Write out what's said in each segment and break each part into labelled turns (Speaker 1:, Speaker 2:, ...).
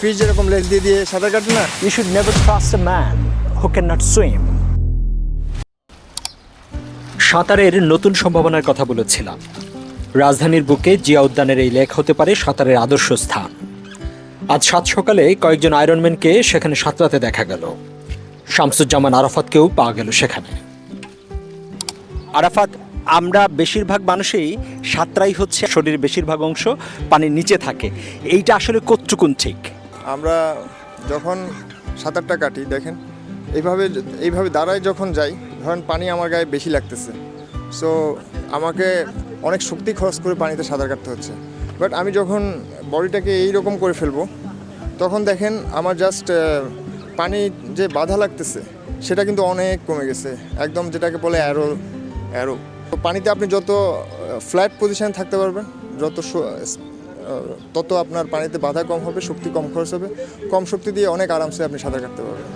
Speaker 1: Fish যেরকম লেজ দিয়ে দিয়ে সাঁতার কাটে না,
Speaker 2: You should never trust a man who cannot swim. সাঁতারের নতুন সম্ভাবনার কথা বলেছিলাম। রাজধানীর বুকে জিয়া উদ্যানের এই লেক হতে পারে সাঁতারের আদর্শ স্থান। আজ সাত সকালে কয়েকজন আয়রনম্যানকে সেখানে সাঁতরাতে দেখা গেল। শামসুজ্জামান আরাফাতকেও পাওয়া গেল সেখানে। আরাফাত, আমরা বেশিরভাগ মানুষই সাঁতরাই হচ্ছে শরীরের বেশিরভাগ অংশ পানির নিচে থাকে। এইটা আসলে কতটুকুন ঠিক?
Speaker 1: আমরা যখন সাঁতারটা কাটি, দেখেন, এইভাবে এইভাবে দাঁড়ায় যখন যাই, ধরেন পানি আমার গায়ে বেশি লাগতেছে। সো আমাকে অনেক শক্তি খরচ করে পানিতে সাঁতার কাটতে হচ্ছে। বাট আমি যখন বডিটাকে এই রকম করে ফেলব, তখন দেখেন আমার জাস্ট পানি যে বাধা লাগতেছে, সেটা কিন্তু অনেক কমে গেছে। একদম যেটাকে বলে অ্যারো অ্যারো তো পানিতে আপনি যত ফ্ল্যাট পজিশনে থাকতে পারবেন, যত তত আপনার পানিতে বাধা কম হবে শক্তি কম খরচ হবে। কম শক্তি দিয়ে অনেক আরামসে আপনি সাঁতার কাটতে পারবেন।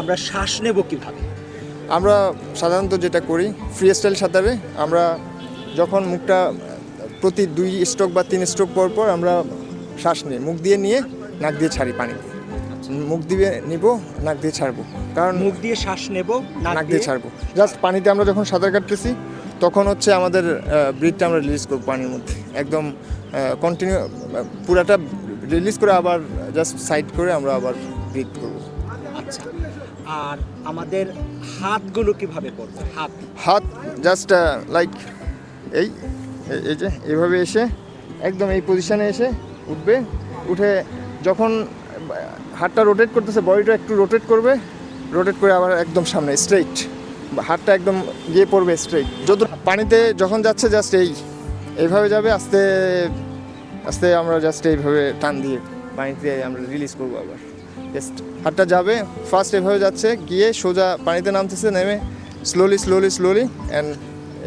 Speaker 2: আমরা শ্বাস নেব কীভাবে?
Speaker 1: আমরা সাধারণত যেটা করি ফ্রি স্টাইল সাঁতারে আমরা যখন মুখটা প্রতি দুই স্ট্রোক বা তিন স্ট্রোক পর পর আমরা শ্বাস নিই মুখ দিয়ে নিয়ে নাক দিয়ে ছাড়ি পানিতে মুখ দিয়ে নিব নাক দিয়ে ছাড়বো। কারণ
Speaker 2: মুখ দিয়ে শ্বাস নেব
Speaker 1: নাক দিয়ে? ছাড়বো। জাস্ট পানিতে আমরা যখন সাঁতার কাটতেছি তখন হচ্ছে আমাদের ব্রিথটা আমরা রিলিজ করব পানির মধ্যে। একদম কন্টিনিউ পুরাটা রিলিজ করে আবার জাস্ট সাইড করে আমরা আবার ব্রিথ করব।
Speaker 2: আচ্ছা আর আমাদের হাতগুলো কীভাবে করবে হাত।
Speaker 1: হাত জাস্ট লাইক এই এই- এই যে এভাবে এসে একদম এই পজিশনে এসে উঠবে। উঠে যখন হাতটা রোটেট করতেছে বডিটা একটু রোটেট করবে। রোটেট করে আবার একদম সামনে স্ট্রেইট হাতটা একদম গিয়ে পড়বে স্ট্রেইট যত পানিতে যখন যাচ্ছে জাস্ট এই। এইভাবে যাবে, আস্তে আস্তে আমরা জাস্ট এইভাবে টান দিয়ে পানিতে আমরা রিলিজ করব আবার। জাস্ট হাতটা যাবে ফার্স্ট এভাবে যাচ্ছে, গিয়ে সোজা পানিতে নামতেছে, নেমে স্লোলি স্লোলি স্লোলি অ্যান্ড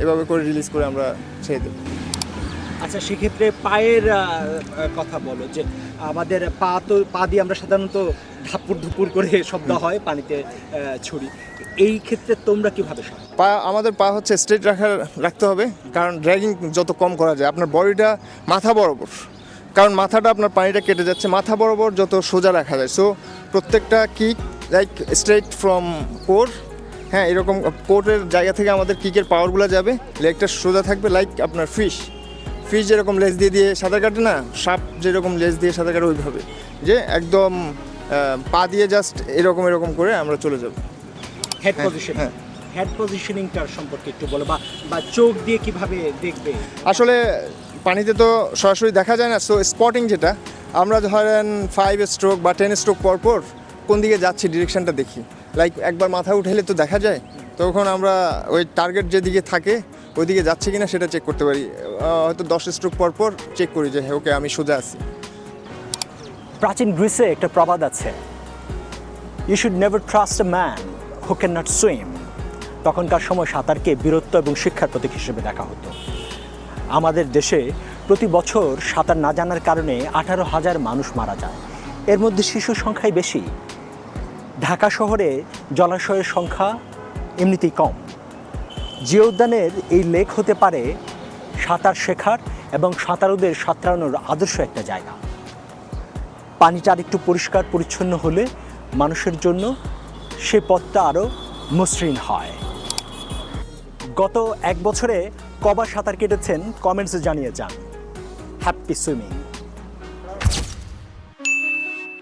Speaker 1: এভাবে করে রিলিজ করে আমরা ছেড়ে দেবো।
Speaker 2: আচ্ছা সেক্ষেত্রে পায়ের কথা বলো যে আমাদের পা তো পা দিয়ে আমরা সাধারণত ধাপুর ধুপুর করে শব্দ হয় পানিতে ছুরি। এই ক্ষেত্রে তোমরা কীভাবে?
Speaker 1: পা আমাদের পা হচ্ছে স্ট্রেট রাখার রাখতে হবে। কারণ ড্র্যাগিং যত কম করা যায় আপনার বডিটা মাথা বরাবর। কারণ মাথাটা আপনার পানিটা কেটে যাচ্ছে মাথা বরাবর যত সোজা রাখা যায়। সো প্রত্যেকটা kick like straight from core হ্যাঁ এরকম কোর্টের জায়গা থেকে আমাদের কিকের পাওয়ারগুলো যাবে। লেগটা সোজা থাকবে লাইক আপনার ফিশ ফিশ যেরকম লেজ দিয়ে দিয়ে সাঁতার কাটে না সাপ যেরকম লেজ দিয়ে সাঁতার কাটে ওইভাবে। যে একদম পা দিয়ে জাস্ট এরকম এরকম করে আমরা চলে যাব।
Speaker 2: হেড
Speaker 1: হ্যাঁ,
Speaker 2: পজিশন
Speaker 1: হ্যাঁ।
Speaker 2: হেড পজিশনিংটার সম্পর্কে একটু বলো বা বা চোখ দিয়ে কীভাবে দেখবে?
Speaker 1: আসলে পানিতে তো সরাসরি দেখা যায় না সো স্পটিং যেটা আমরা ধরেন ফাইভ স্ট্রোক বা টেন স্ট্রোক পর পর কোন দিকে যাচ্ছি ডিরেকশনটা দেখি। লাইক একবার মাথা উঠেলে তো দেখা যায় তখন আমরা ওই টার্গেট যেদিকে থাকে, ওইদিকে যাচ্ছে কিনা সেটা চেক করতে পারি। হয়তো দশ স্ট্রোক পর পর চেক করি যে হ্যাঁ ওকে আমি সোজা আছি।
Speaker 2: প্রাচীন গ্রিসে একটা প্রবাদ আছে you should never trust a man who can not swim তখনকার সময় সাঁতারকে বীরত্ব এবং শিক্ষার প্রতীক হিসেবে দেখা হতো। আমাদের দেশে প্রতি বছর সাঁতার না জানার কারণে আঠারো হাজার মানুষ মারা যায়। এর মধ্যে শিশুর সংখ্যাই বেশি। ঢাকা শহরে জলাশয়ের সংখ্যা এমনিতেই কম। জিও উদ্যানের এই লেক হতে পারে সাঁতার শেখার এবং সাঁতারুদের সাঁতরানোর আদর্শ একটা জায়গা। পানিটা আরেকটু পরিষ্কার, পরিচ্ছন্ন হলে মানুষের জন্য সে পথটা আরও মসৃণ হয়। গত এক বছরে কবার সাঁতার কেটেছেন, কমেন্টসে জানিয়ে যান হ্যাপি সুইমিং